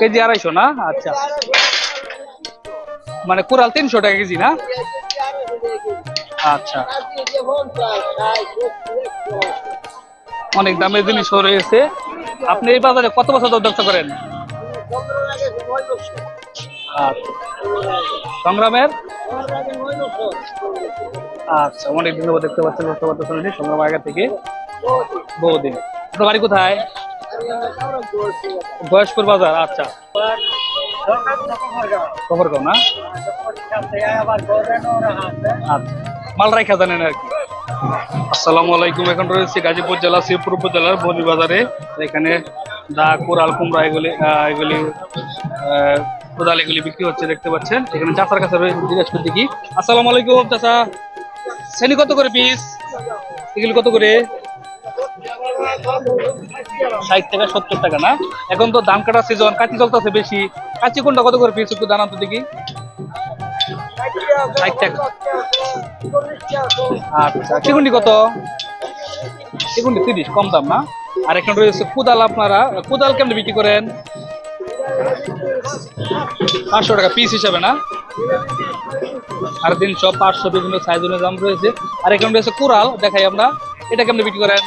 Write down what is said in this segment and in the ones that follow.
KG আড়াইশো। না? আচ্ছা। মানে কুড়াল তিনশো টাকা কেজি না? আচ্ছা। অনেক দামের জিনিস রয়েছে। আপনি এই বাজারে কত বছর ব্যবসা করেন? আচ্ছা। সংগ্রামের? আচ্ছা অনেক দিন দেখতে পাচ্ছেন করতে শুনেছি সংগ্রাম আগে থেকে। বহুদিন। বাড়ি কোথায়? বয়স্কর বাজার আচ্ছা। খবরগাঁও না? আচ্ছা। মাল রাখা জানেন আর কি। আসসালামু আলাইকুম, এখন রয়েছে গাজীপুর জেলা শিবপুর উপজেলার বনি বাজারে। এখানে দা কোরাল কুমড়া এগুলি এগুলি কোদাল এগুলি বিক্রি হচ্ছে, দেখতে পাচ্ছেন। এখানে চাচার কাছে জিজ্ঞেস করতে কি। আসসালামু আলাইকুম, চাচা। শ্রেণি কত করে পিস? এগুলি কত করে? ষাট টাকা সত্তর টাকা, না? এখন তো ধান কাটার সিজন কাঁচি চলতেছে বেশি। কাঁচি কোনটা কত করে পিস একটু জানান তো দেখি। কত? কম দাম, না? আর রয়েছে কুদাল আপনারা। বিক্রি করেন? পাঁচশো টাকা পিস হিসাবে, না? তিনশো, পাঁচশো, বিভিন্ন সাইজ দাম রয়েছে। আর এখানে রয়েছে কুড়াল, দেখাই আমরা। এটা কেমন বিক্রি করেন?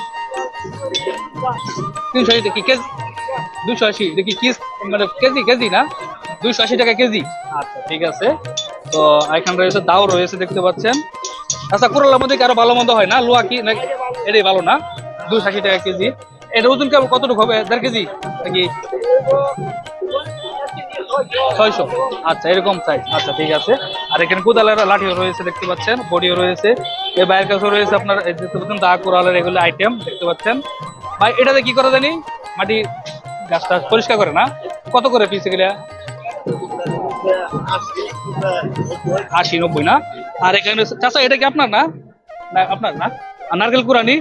তিনশো আশি কি কেজি? দুশো আশি, দেখি কি মানে কেজি কেজি না? দুইশো আশি টাকা কেজি। আচ্ছা ঠিক আছে। তো এখানে রয়েছে দাও রয়েছে, দেখতে পাচ্ছেন। আচ্ছা কুড়ালের মধ্যে কি আরও ভালো মন্দ হয় না? লোয়া কি? না, এটাই ভালো না? দুশো আশি টাকা কেজি। এটা ওজন কেমন? কতটুকু হবে? দেড় কেজি? নাকি ছয়শো? আচ্ছা এরকম সাইজ আচ্ছা ঠিক আছে। আর এখানে কোদালের লাঠিও রয়েছে, দেখতে পাচ্ছেন। বডিও রয়েছে। এই বাইরের কাছে রয়েছে আপনার দেখতে পাচ্ছেন, দা কোরালের এগুলো আইটেম দেখতে পাচ্ছেন। ভাই, এটাতে কি করে জানি? মাটি গাছটা পরিষ্কার করে না? কত করে পিস এগুলা? আশি, নব্বই না? আর এখানে চাষা এটা কি আপনার না? না, আপনার না? আর নারকেল কুরানি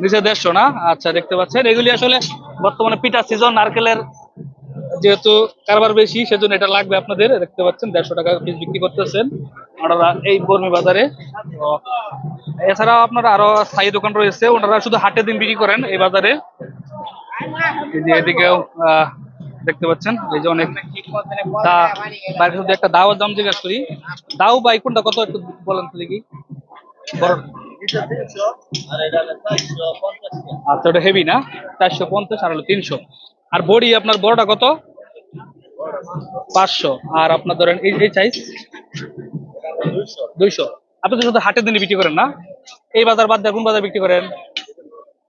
নিচে দেড়শো না? আচ্ছা দেখতে পাচ্ছেন। এগুলি আসলে বর্তমানে পিঠা সিজন নারকেলের যেহেতু কারবার বেশি, সেজন্য এটা লাগবে আপনাদের। দেখতে পাচ্ছেন, দেড়শো টাকা পিস বিক্রি করতেছেন। ওনারা এই বর্মি বাজারে। তো, এছাড়াও আপনারা আরও স্থায়ী দোকান রয়েছে। ওনারা শুধু হাটের দিন বিক্রি করেন এই বাজারে। এদিকেও দেখতে পাচ্ছেন, এই যে অনেক দা বাইরে শুধু একটা দাওয়ার দাম জিজ্ঞাসা করি। দাও বাই কোনটা, কত একটু বলেন তো দেখি। আচ্ছা ওটা হেভি না? চারশো পঞ্চাশ আর হলো তিনশো। আর বডি আপনার বড়টা কত? পাঁচশো। আর আপনার ধরেন এই সাইজ দুইশো। আপনি তো শুধু হাটের দিনে বিক্রি করেন না? এই বাজার বাদ দিয়ে কোন বাজার বিক্রি করেন?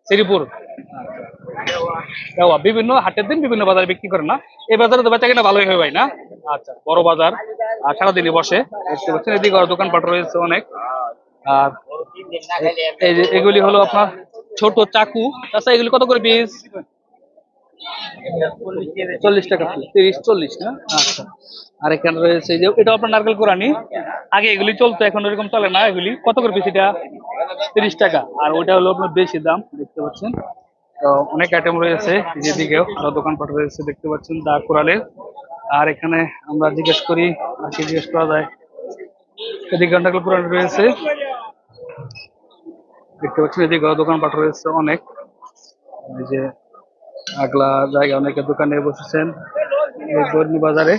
শ্রীপুর। বিভিন্ন হাটের দিন বিভিন্ন বাজারে বিক্রি করেন না? এই বাজারে তো বেচা কিনা ভালোই হয় ভাই, না? আচ্ছা বড় বাজার। আর সারাদিনই বসে, দেখতে পাচ্ছেন। এদিকে দোকানপাট রয়েছে অনেক। আর এই এগুলি হলো আপনার ছোট চাকু। আচ্ছা এগুলি কত করে পিস চল্লিশ টাকা তিরিশ, চল্লিশ, না? আচ্ছা। আর এখানে রয়েছে যে এটা আপনার নারকেল কোরআনি আগে এগুলি চলতো, এখন ওরকম চলে না এগুলি। কত করে পিস এটা? তিরিশ টাকা। আর ওটা হলো আপনার বেশি দাম, দেখতে পাচ্ছেন। তো অনেক আইটেম রয়েছে যেদিকেও আরও দোকানপাট রয়েছে, দেখতে পাচ্ছেন, দা কোরালের আর এখানে আমরা জিজ্ঞেস করি আর কি জিজ্ঞেস করা যায়, এদিকে নারকেল কোরআনি রয়েছে। দেখতে পাচ্ছেন, এদিকে দোকানপাট রয়েছে অনেক। এই যে আগলা জায়গা অনেকে দোকানে বসেছেন এই বাজারে।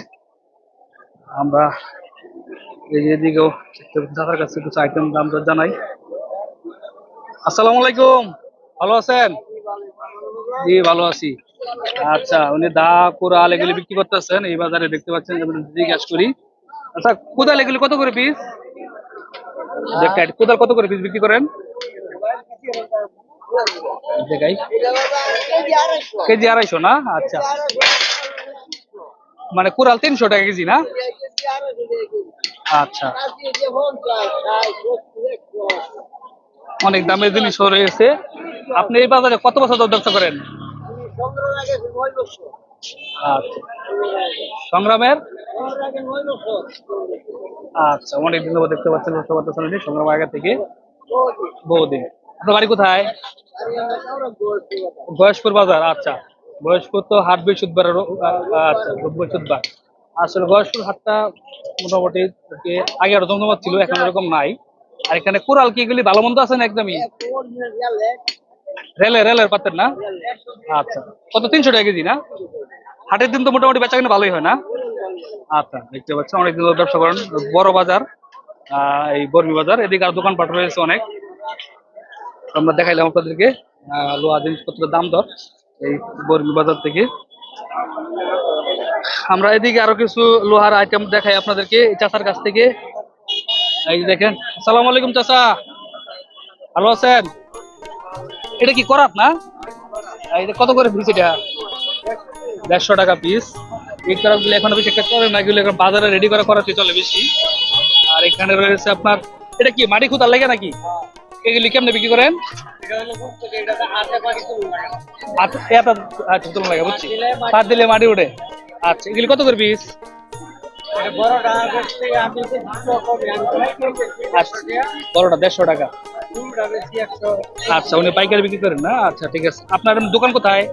আমরা এই এদিকেও দাদার কাছে কিছু আইটেম দাম দর জানাই। আসসালামু আলাইকুম, ভালো আছেন? জি, ভালো আছি। আচ্ছা উনি দা কোরাল এগুলি বিক্রি করতেছেন, এই বাজারে দেখতে পাচ্ছেন জিজ্ঞাসা করি। আচ্ছা কোদাল এগুলি কত করে পিস কোদাল কত করে পিস বিক্রি করেন? দেখাই কেজি আড়াইশো। না? আচ্ছা। মানে কুড়াল তিনশো টাকা কেজি না? আচ্ছা। অনেক দামের জিনিস রয়েছে আপনি এই বাজারে কত বছর ধরে ব্যবসা করেন? আচ্ছা। সংগ্রামের? আচ্ছা অনেক দিন দেখতে পাচ্ছেন সংগ্রাম আগে থেকে বহুদিন আপনার বাড়ি কোথায়? বয়স্কর বাজার আচ্ছা। বয়স্কর তো হাট বৃহস্পতিবার আচ্ছা বৃহস্পতিবার। আসলে বয়স্কর হাটটা মোটামুটি আগে আরও জমজমাট ছিল, এখন এরকম নাই। আর এখানে কোরাল কি এগুলি ভালো মন্দ আছে না একদমই? রেলে, রেলের পাতেন না? আচ্ছা। কত? তিনশো টাকা কেজি না? হাটের দিন তো মোটামুটি বেচা কিনা ভালোই হয় না? আচ্ছা দেখতে পাচ্ছেন অনেক দিন ব্যবসা করেন। বড় বাজার এই বর্মি বাজার, এদিকে আর দোকানপাট রয়েছে অনেক। আমরা দেখাইলাম আপনাদেরকে লোহা জিনিসপত্রের দাম দর এই বর্মি বাজার থেকে। আমরা এদিকে আরও কিছু লোহার আইটেম দেখাই আপনাদেরকে চাচার কাছ থেকে। এই দেখেন, আসসালামু আলাইকুম চাচা ভালো আছেন? এটা কি করাত না? কত করে পিস এটা? দেড়শো টাকা পিস এই করাতগুলো এখন বেশি একটা চলে না, এগুলো এখন বাজারে রেডি করা করাতে চলে বেশি। আর এখানে রয়েছে আপনার, এটা কি মাটি খুদার লাগে নাকি? এগুলি কেমনে বিক্রি করেন? আচ্ছা আচ্ছা তুলনা লাগে, বুঝছি। পাত দিলে মাটি উঠে। আচ্ছা এগুলি কত করে পিস আচ্ছা বড়টা দেড়শো টাকা। আচ্ছা উনি পাইকারি বিক্রি করেন না? আচ্ছা ঠিক আছে। আপনার দোকান কোথায়?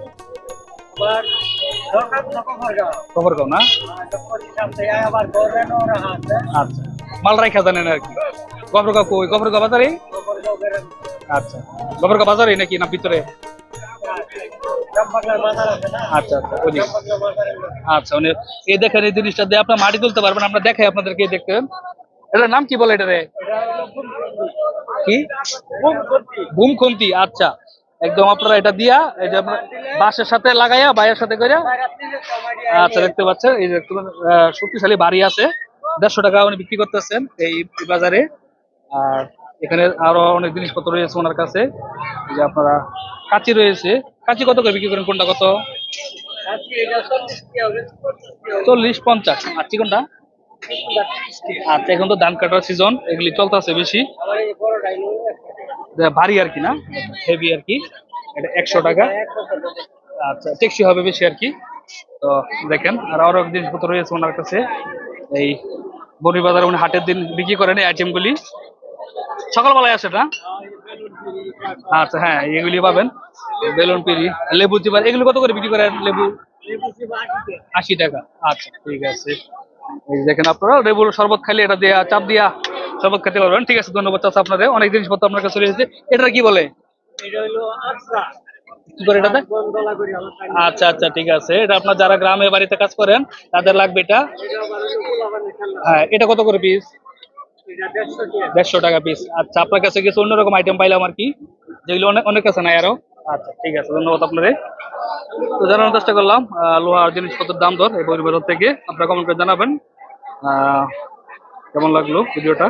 খবরগাঁও না? আচ্ছা মাল রাখা জানেন আর কি। গবরগাঁও কই গবরগাঁও বাজারে? আচ্ছা। গবরগাঁও বাজারে নাকি না ভিতরে? আচ্ছা আচ্ছা আচ্ছা উনি এই দেখেন এই জিনিসটা দিয়ে আপনার মাটি তুলতে পারবেন, আমরা দেখাই আপনাদেরকে, এই দেখতেন এটার নাম কি বলে এটা রে কি? ঘুম খুন্তি আচ্ছা। একদম আপনারা এটা দিয়া, এই যে আপনার বাঁশের সাথে লাগাইয়া বাইয়ের সাথে করে আচ্ছা দেখতে পাচ্ছেন, এই যে শক্তিশালী বাড়ি আছে। দেড়শো টাকা উনি বিক্রি করতেছেন এই বাজারে। আর এখানে আরও অনেক জিনিসপত্র রয়েছে ওনার কাছে। যে আপনারা কাঁচি রয়েছে। কাঁচি কত করে বিক্রি করেন? কোনটা কত? চল্লিশ পঞ্চাশ। আর চিকনটা? আচ্ছা এখন তো ধান কাটার সিজন এগুলি চলতেছে বেশি। ভারী আর কি না? হেভি আর কি। এটা একশো টাকা। আচ্ছা টেকসই হবে বেশি আর কি। তো দেখেন, আর আরও জিনিসপত্র রয়েছে ওনার কাছে। এই বনি বাজারে উনি হাটের দিন বিক্রি করেন এই আইটেমগুলি সকালবেলায় আসে না আচ্ছা হ্যাঁ এগুলি পাবেন। বেলুন, পিড়ি, লেবু চিবার এগুলো কত করে বিক্রি করেন লেবু? আশি টাকা। আচ্ছা ঠিক আছে। এই দেখেন আপনারা, লেবুর শরবত খালি এটা দেয়া, চাপ দিয়া শরবত খেতে পারবেন। ঠিক আছে, ধন্যবাদ চাচা আপনাদের। অনেক জিনিসপত্র আপনার কাছে চলে এসেছে। এটা কি বলে? করে এটাতে? আচ্ছা আচ্ছা ঠিক আছে। এটা আপনার যারা গ্রামে বাড়িতে কাজ করেন, তাদের লাগবে এটা। হ্যাঁ এটা কত করে পিস দেড়শো টাকা পিস আচ্ছা আপনার কাছে কিছু অন্যরকম আইটেম পাইলাম আর কি? যেগুলো অনেক অনেক কাছে নাই আরও? আচ্ছা ঠিক আছে, ধন্যবাদ আপনাদের। তো জানানোর চেষ্টা করলাম লোহার জিনিসপত্রের দাম দর এই পরিবার থেকে। আপনারা কমেন্ট করে জানাবেন। কেমন লাগল ভিডিওটা?